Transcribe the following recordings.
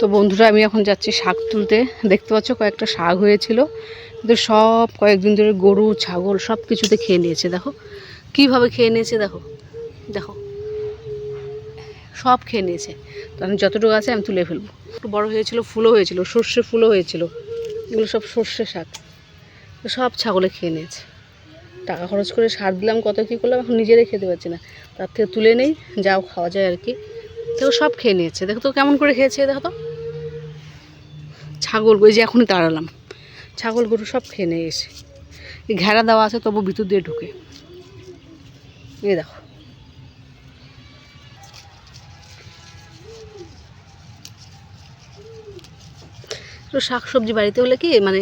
তো বন্ধুরা, আমি এখন যাচ্ছি শাক তুলতে। দেখতে পাচ্ছ কয়েকটা শাক হয়েছিল। কিন্তু সব কয়েকদিন ধরে গরু, ছাগল সব কিছুতে খেয়ে নিয়েছে, দেখো। কীভাবে খেয়ে নিয়েছে, দেখো। দেখো। সব খেয়ে নিয়েছে। তো আমি যতটুকু আছে আমি তুলে ফেলব। একটু বড় হয়েছিল, ফুলও হয়েছিল, সর্ষে ফুলও হয়েছিল। এগুলো সব সর্ষে শাক। তো সব ছাগলে খেয়ে নিয়েছে। টাকা খরচ করে সার দিলাম, কত কী করলাম, এখন নিজেরাই খেতে পারছি না। তার থেকে তুলে নেই, যাও, খাওয়া যায় আর কি। দেখো সব খেয়ে নিয়েছে। দেখো তো কেমন করে খেয়েছে, দেখো তো। ছাগল, ওই যে এখনই তাড়ালাম ছাগল, গরু সব খেয়ে নিয়ে এসে ঘেরা দেওয়া আছে, তবু ভিতর দিয়ে ঢুকে। এই দেখো। তো শাক সবজি বাড়িতে হলে কি মানে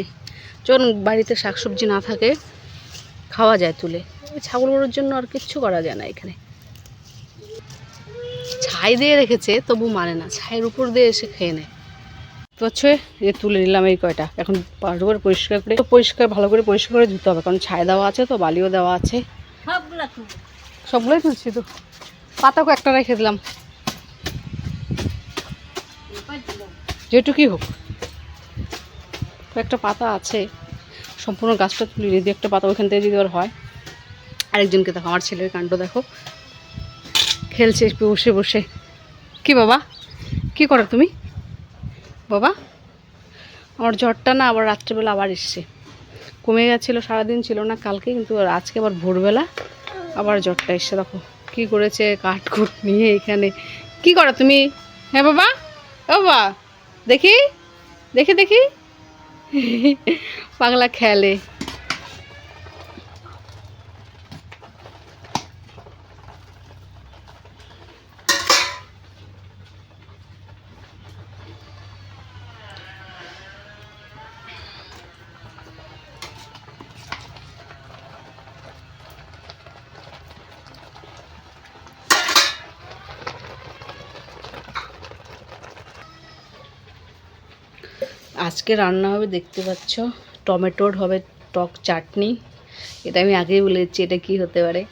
যখন বাড়িতে শাক সবজি না থাকে, খাওয়া যায় তুলে। ছাগল গরুর জন্য আর কিচ্ছু করা যায় না এখানে। ছাই দিয়ে রেখেছে, তবু মানে না। ছাইয়ের উপর দিয়ে এসে খেয়ে নেয়। তো হচ্ছে যে তুলে নিলাম এই কয়টা। এখন ভালো করে পরিষ্কার করে পরিষ্কার ভালো করে পরিষ্কার করে ধুতে হবে কারণ ছাই দেওয়া আছে তো বালিও দেওয়া আছে। সবগুলোই তুলছি তো। পাতাও একটা রেখে দিলাম। যেটুকুই হোক। একটা পাতা আছে। সম্পূর্ণ গাছটা তুলি যদি একটা পাতা ওইখান থেকে যদি আর হয়। আরেকজনকে দেখো আমার ছেলের কাণ্ড দেখো। খেলছে বসে বসে। কি বাবা? কি করো তুমি? বাবা? আমার জ্বরটা না আবার রাত্রেবেলা আবার এসছে। কমে গেছিল, সারাদিন ছিল না কালকে, কিন্তু আজকে আবার ভোরবেলা আবার জ্বরটা এসছে। দেখো, কি করেছে কাঠকুট নিয়ে এখানে। কি করো তুমি? হ্যাঁ বাবা? ও বাবা, দেখি দেখি দেখি। পাগলা খেলে। আজকে রান্না হবে, দেখতে পাচ্ছ? টমেটোর হবে টক চাটনি। এটা আমি আগেই বলেছি এটা কি হতে পারে?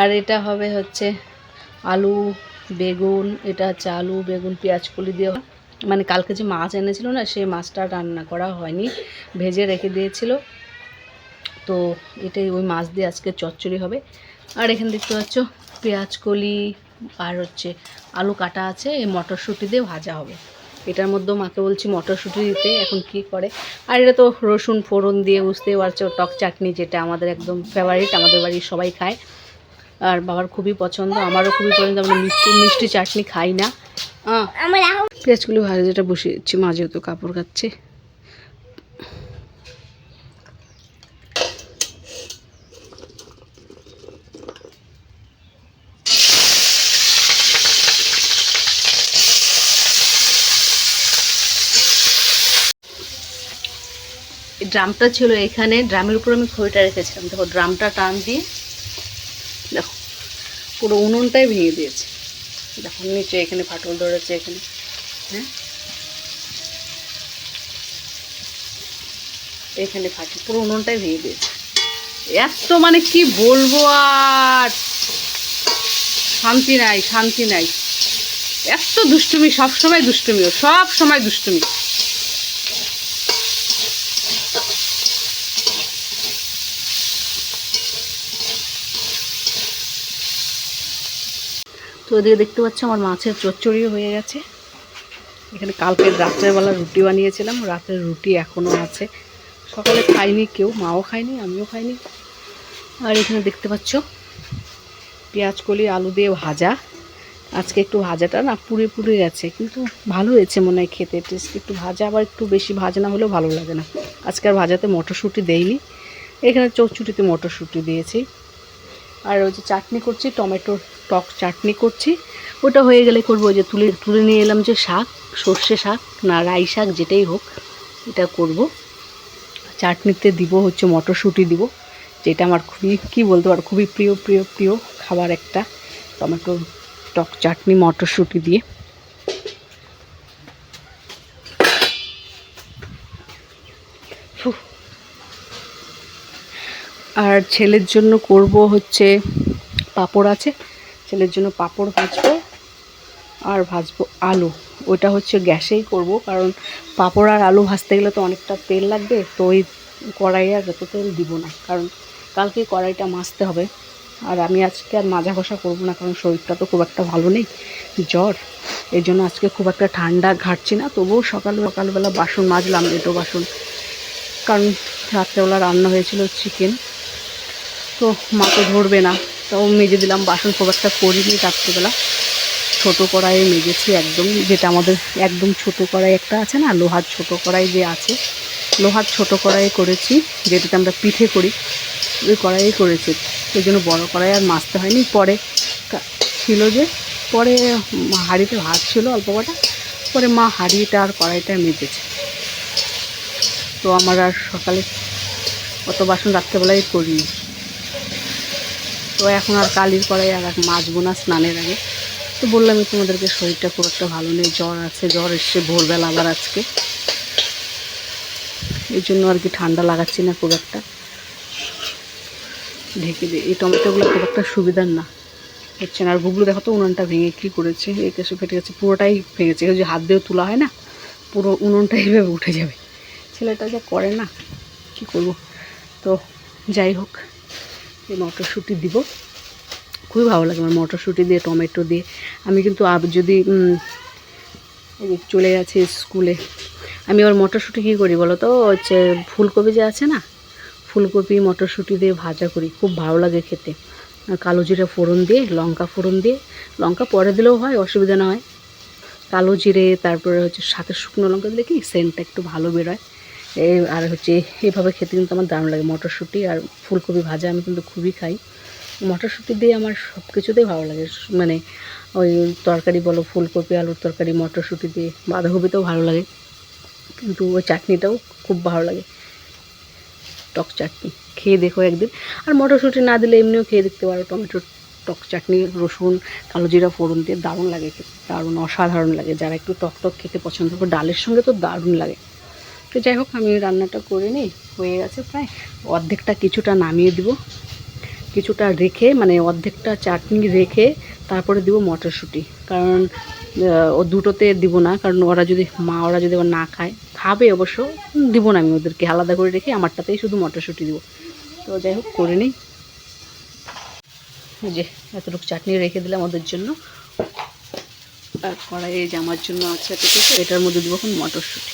আর এটা হবে হচ্ছে আলু, বেগুন, এটা হচ্ছে আলু, বেগুন, পেঁয়াজ, কলি দিয়ে মানে কালকে যে মাছ এনেছিল না, সেই মাছটা রান্না করা হয়নি, ভেজে রেখে দিয়েছিল। তো এটাই ওই মাছ দিয়ে আজকে চচ্চড়ি হবে। আর এখানে দেখতে পাচ্ছ, পেঁয়াজ, কলি আর হচ্ছে আলু কাটা আছে, এই মটরশুঁটি দিয়ে ভাজা হবে। এটার মধ্যেও মাকে বলছি মটরশুঁটি দিতে এখন কি করে? আর এটা তো রসুন ফোড়ন দিয়ে বুঝতেই পারছ টক চাটনি যেটা আমাদের একদম ফেভারিট আমাদের বাড়ির সবাই খায়। আর বাবার খুবই পছন্দ আমারও খুবই পছন্দ আমরা মিষ্টি মিষ্টি চাটনি খাই না। পেঁয়াজগুলো ভাজা যেটা বসিয়েছি মাঝেও তো কাপড় কাচ্ছে। ড্রামটা ছিল এখানে, ড্রামের উপর আমি খড়িটা রেখেছিলাম। দেখো, ড্রামটা টান দিয়ে, দেখো, পুরো উনুনটাই ভেঙে দিয়েছে। দেখো, নিচে এখানে ফাটল ধরেছে এখানে। হ্যাঁ? এখানে ফাটল, পুরো উনুনটাই ভেঙে দিয়েছে। এত মানে কি বলব আর? শান্তি নাই শান্তি নাই। এত দুষ্টুমি সব সময় দুষ্টুমি সব সময় দুষ্টুমি। তো ওদিকে দেখতে পাচ্ছ আমার মাছের চচ্চড়িও হয়ে গেছে। এখানে কালকে রাত্রেবেলা রুটি বানিয়েছিলাম, রাতের রুটি এখনও আছে। সকালে খাইনি, কেউ মাও খায়নি, আমিও খাইনি। আর এখানে দেখতে পাচ্ছ, পেঁয়াজ কলি, আলু দিয়ে ভাজা। আজকে একটু ভাজাটা না পুড়ে পুড়ে গেছে, কিন্তু ভালো হয়েছে মনে হয় খেতে। টেস্ট একটু ভাজা, আবার একটু বেশি ভাজা না হলেও ভালো লাগে না। আজকে আর ভাজাতে মটরশুঁটি দেইনি। এখানে চচ্চড়িতে মটরশুঁটি দিয়েছি। আর ওই যে চাটনি করছি, টমেটোর টক চাটনি করছি। ওটা হয়ে গেলে করব ওই যে তুলে তুলে নিয়ে এলাম যে শাক, সর্ষে শাক না রাই শাক যেটাই হোক, এটা করব। চাটনিতে দিব হচ্ছে মটরশুঁটি দিব, যেটা আমার খুবই, কী বলতে পারো, খুবই প্রিয় প্রিয় প্রিয় খাবার একটা। টমেটো টক চাটনি, মটরশুঁটি দিয়ে। আর ছেলের জন্য করব হচ্ছে পাপড় আছে। ছেলের জন্য পাপড় ভাজবো আর ভাজবো আলু। ওইটা হচ্ছে গ্যাসেই করব, কারণ পাঁপড় আর আলু ভাজতে গেলে তো অনেকটা তেল লাগবে, তো ওই কড়াইয়ে আর যত তেল দিব না, কারণ কালকে কড়াইটা মাজতে হবে। আর আমি আজকে আর মাজা ঘষা করব না, কারণ শরীরটা তো খুব একটা ভালো নেই, জ্বর। এই জন্য আজকে খুব একটা ঠান্ডা ঘাটছি না, তবুও সকাল, সকালবেলা বাসন মাজলাম এটো বাসন। কারণ রাত্রেবেলা রান্না হয়েছিল চিকেন। তো মা তো ধরবে না। তাও মেজে দিলাম বাসন খুব একটা করিনি রাত্রেবেলা। ছোটো কড়াইয়ে মেজেছি একদম, যেটা আমাদের একদম ছোটো কড়াই একটা আছে না, লোহার ছোটো কড়াই যে আছে। লোহার ছোটো কড়াইয়ে করেছি, যেটাতে আমরা পিঠে করি, ওই কড়াইয়ে করেছি। সেই জন্য বড়ো কড়াই আর মাজতে হয়নি। পরে ছিল যে, পরে হাঁড়িতে ভাত ছিল অল্প কটা, পরে মা হাঁড়িটা আর কড়াইটা মেজেছে। তো আমার আর সকালে অত বাসন রাত্রেবেলায় করিনি। তো এখন আর কালির কড়াই আর এক মাজবো না স্নানের আগে। তো বললামই তোমাদেরকে শরীরটা খুব একটা ভালো নেই, জ্বর আছে, জ্বর এসছে ভোরবেলা আবার আজকে। এই জন্য আর কি ঠান্ডা লাগাচ্ছি না খুব একটা। ঢেকে দিই। এই টমেটোগুলো খুব একটা সুবিধার না। হচ্ছে না। আর গুগলো দেখো তো উনুনটা ভেঙে কী করেছে। এই কেসে ফেটে গেছে, পুরোটাই ভেঙেছে। যে হাত দিয়েও তোলা হয় না, পুরো উনুনটা এইভাবে উঠে যাবে। ছেলেটা যা করে না, কি করব? তো যাই হোক। এই মটরশুঁটি দিব। খুবই ভালো লাগে আমার মটরশুঁটি দিয়ে, টমেটো দিয়ে। আমি কিন্তু আব যদি চলে গেছে স্কুলে, আমি আবার মটরশুঁটি কী করি বলো তো? হচ্ছে ফুলকপি যে আছে না, ফুলকপি, মটরশুঁটি দিয়ে ভাজা করি। খুব ভালো লাগে খেতে। কালো জিরে ফোড়ন দিয়ে, লঙ্কা ফোড়ন দিয়ে। লঙ্কা পরে দিলেও হয়, অসুবিধা না হয়। কালো জিরে, তারপরে হচ্ছে সাথে শুকনো লঙ্কা দিলে কি সেন্টটা একটু ভালো বেরোয়। এই আর হচ্ছে এভাবে খেতে কিন্তু আমার দারুণ লাগে। মটরশুঁটি আর ফুলকপি ভাজা আমি কিন্তু খুবই খাই। মটরশুঁটি দিয়ে আমার সব কিছুতেই ভালো লাগে। মানে ওই তরকারি বলো, ফুলকপি, আলুর তরকারি, মটরশুঁটি দিয়ে বাঁধাকপিতেও ভালো লাগে। কিন্তু ওই চাটনিটাও খুব ভালো লাগে। টক চাটনি। খেয়ে দেখো একদিন। আর মটরশুঁটি না দিলে এমনিও খেয়ে দেখতে পারো। টমেটো টক চাটনি, রসুন, কালো জিরা, ফোড়ন দিয়ে দারুণ লাগে দারুণ অসাধারণ লাগে। যারা একটু টক টক খেতে পছন্দ করে, ডালের সঙ্গে তো দারুণ লাগে। তো যাই হোক, আমি রান্নাটা করে নিই। হয়ে গেছে প্রায়। অর্ধেকটা কিছুটা নামিয়ে দিব। কিছুটা রেখে মানে অর্ধেকটা চাটনি রেখে তারপরে দিব মটরশুঁটি। কারণ ও দুটোতে দিব না, কারণ ওরা যদি, মা ওরা যদি না খায়, খাবে অবশ্য, দিব না আমি ওদেরকে। আলাদা করে রেখে আমারটাতেই শুধু মটরশুঁটি দিব। তো যাই হোক, করে নিই। যে, এতটুকু চাটনি রেখে দিলাম ওদের জন্য। আর কড়াই এই যে আমার জন্য আছে এটার মধ্যে দিব এখন মটরশুঁটি।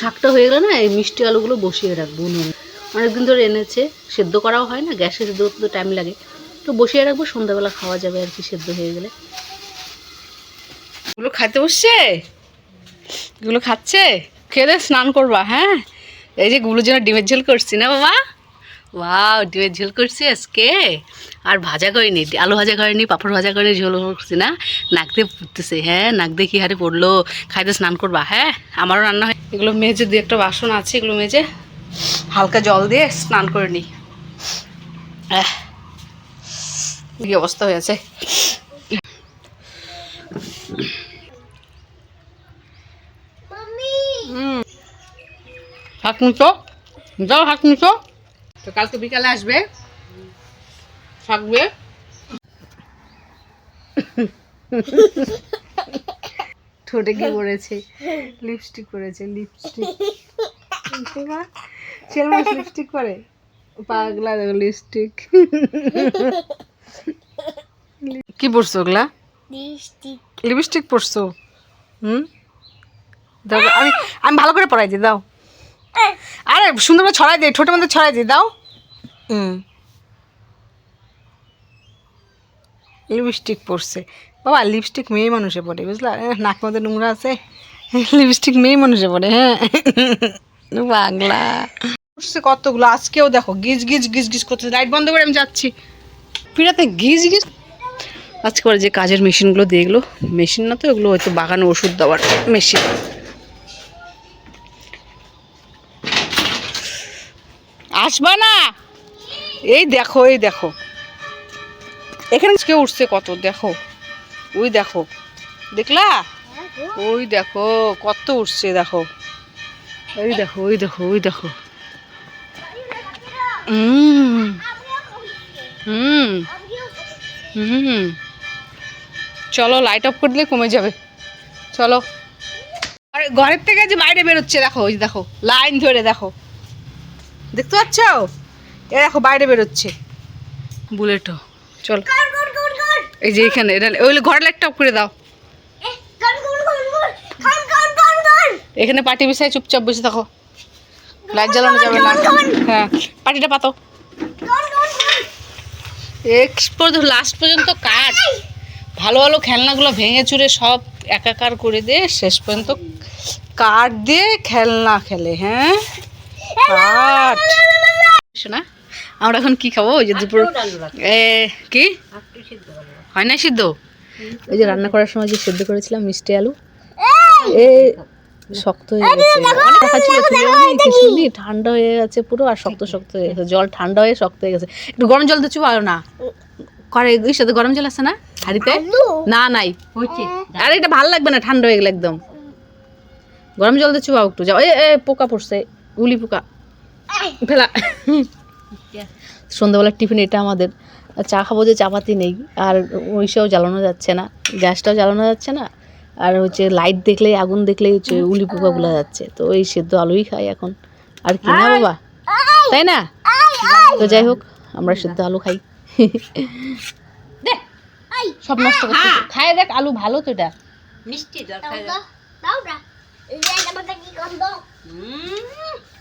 শাকটা হয়ে গেলে না এই মিষ্টি আলুগুলো বসিয়ে রাখব উনুনে অনেকদিন ধরে এনেছে, সেদ্ধ করাও হয় না, গ্যাসে সেদ্ধ করতে টাইম লাগে। তো বসিয়ে রাখব, সন্ধ্যাবেলা খাওয়া যাবে আর কি সেদ্ধ হয়ে গেলে। এগুলো খাইতে বসছে? এগুলো খাচ্ছে? খেয়ে স্নান করবা হ্যাঁ? এই যে গুলো যেন ডিমের ঝোল করছি না বাবা? ওয়াও ডিমের ঝোল করছি আজকে? আর ভাজা করিনি আলু ভাজা করিনি পাঁপড় ভাজা করিনি ঝোল করছি না। নাক দিয়ে পড়তেছে হ্যাঁ? নাক দিয়ে কি হারে পড়ল? খাইতে স্নান করবা হ্যাঁ? আমারও রান্না হয়। এগুলো মেজে দু একটা বাসন আছে এগুলো মেজে হালকা জল দিয়ে স্নান করে নিই। কি অবস্থা হয়েছে? হাত মুছো। যাও হাত মুছো। তো কালকে বিকালে আসবে। থাকবে। ঠোঁটে কি করেছে লিপস্টিক করেছে লিপস্টিক ছেলে মানুষ লিপস্টিক করে? পাগলা দেখো লিপস্টিক কি পড়ছো ওগুলা? লিপস্টিক পড়ছো হুম? দাও আমি আমি ভালো করে পড়াই দিই দাও। আরে সুন্দর করে ছড়াই দিই ঠোঁটের মধ্যে ছড়াই দিই দাও। হুম। লিপস্টিক পরছে। বাবা লিপস্টিক মেয়ে মানুষে পরে বুঝলা? নাক মধ্যে নোংরা আছে। লিপস্টিক মেয়ে মানুষে পরে হ্যাঁ। বাংলা কতগুলো? আজকেও দেখো গিজ গিজ গিজ গিজ করছে। লাইট বন্ধ করে আমি যাচ্ছি। পিড়াতে গিজ গিজ। আজকে যে কাজের মেশিনগুলো দিয়ে এগুলো মেশিন না তো এগুলো হয়তো বাগানে ওষুধ দেওয়ার মেশিন। আসবা না? এই দেখো এই দেখো। এখানে আজকে উঠছে কত, দেখো। ওই দেখো। দেখলা? ওই দেখো, কত উঠছে, দেখো। ওই দেখো ওই দেখো ওই দেখো। হুম। হুম। হুম। চলো লাইট অফ করে দিলে কমে যাবে। চলো। ঘরের থেকে যে বাইরে বেরোচ্ছে, দেখো, ওই দেখো লাইন ধরে দেখো। দেখতে পাচ্ছ? এ দেখো বাইরে বেরোচ্ছে। বুলেটও চল। এই যে এখানে এটা ওই ঘরে লাইটটা অফ করে দাও। এখানে পাটি বিছায় চুপচাপ বসে থাকো। লাইট জ্বালানো যাবে না। হ্যাঁ পাটিটা পাতো এক্স পর্যন্ত লাস্ট পর্যন্ত কাজ ভালো ভালো খেলনাগুলো ভেঙে চুরে সব একাকার করে দিয়ে শেষ পর্যন্ত কাঠ দিয়ে খেলনা খেলে হ্যাঁ? শোনা আমরা এখন কি খাব? ওই যে দুপুর এ কি? হয় না সিদ্ধ? ওই যে রান্না করার সময় যে সিদ্ধ করেছিলাম মিষ্টি আলু এ শক্ত হয়ে গেছে। ঠান্ডা হয়ে গেছে পুরো আর শক্ত শক্ত হয়ে গেছে। জল ঠান্ডা হয়ে শক্ত হয়ে গেছে। একটু গরম জল দিচ্ছি ভালো না। করে ওই সাথে গরম জল আছে না? হাড়িতে? না নাই। আরে এটা ভালো লাগবে না ঠান্ডা হয়ে গেলে একদম। গরম জল দিচ্ছি বাবু একটু যাও। এ পোকা পড়ছে। গুলি পোকা। ফেলা। সন্ধ্যাবেলার টিফিন এটা আমাদের। চা খাব যে চাপাতি নেই আর ওইসব জ্বালানো যাচ্ছে না। গ্যাসটাও জ্বালানো যাচ্ছে না আর হচ্ছে লাইট দেখলেই আগুন দেখলেই হচ্ছে উলি পোকাগুলো যাচ্ছে। তো ওই সেদ্ধ আলুই খাই এখন। আর কি না বাবা? তাই না? তো যাই হোক আমরা সেদ্ধ আলু খাই। সব নষ্ট করছে। খায় দেখ আলু ভালো তো এটা। মিষ্টি আছে ভালো কি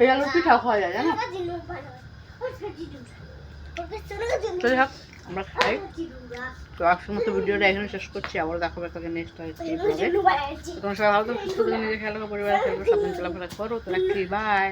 এই আলু পিঠা খাওয়া যায় জানো? চলে আমরা খাই। তো আজকের মতো ভিডিওটা এখানে শেষ করছি আবার দেখাবো তাকে নেক্সট হয়েছে তোমার সবাই ভালো সুস্থ থাকো নিজের খেয়াল পরিবার খেলব সাবধান রাখো চলাফেরা করো তো রাখছি বাই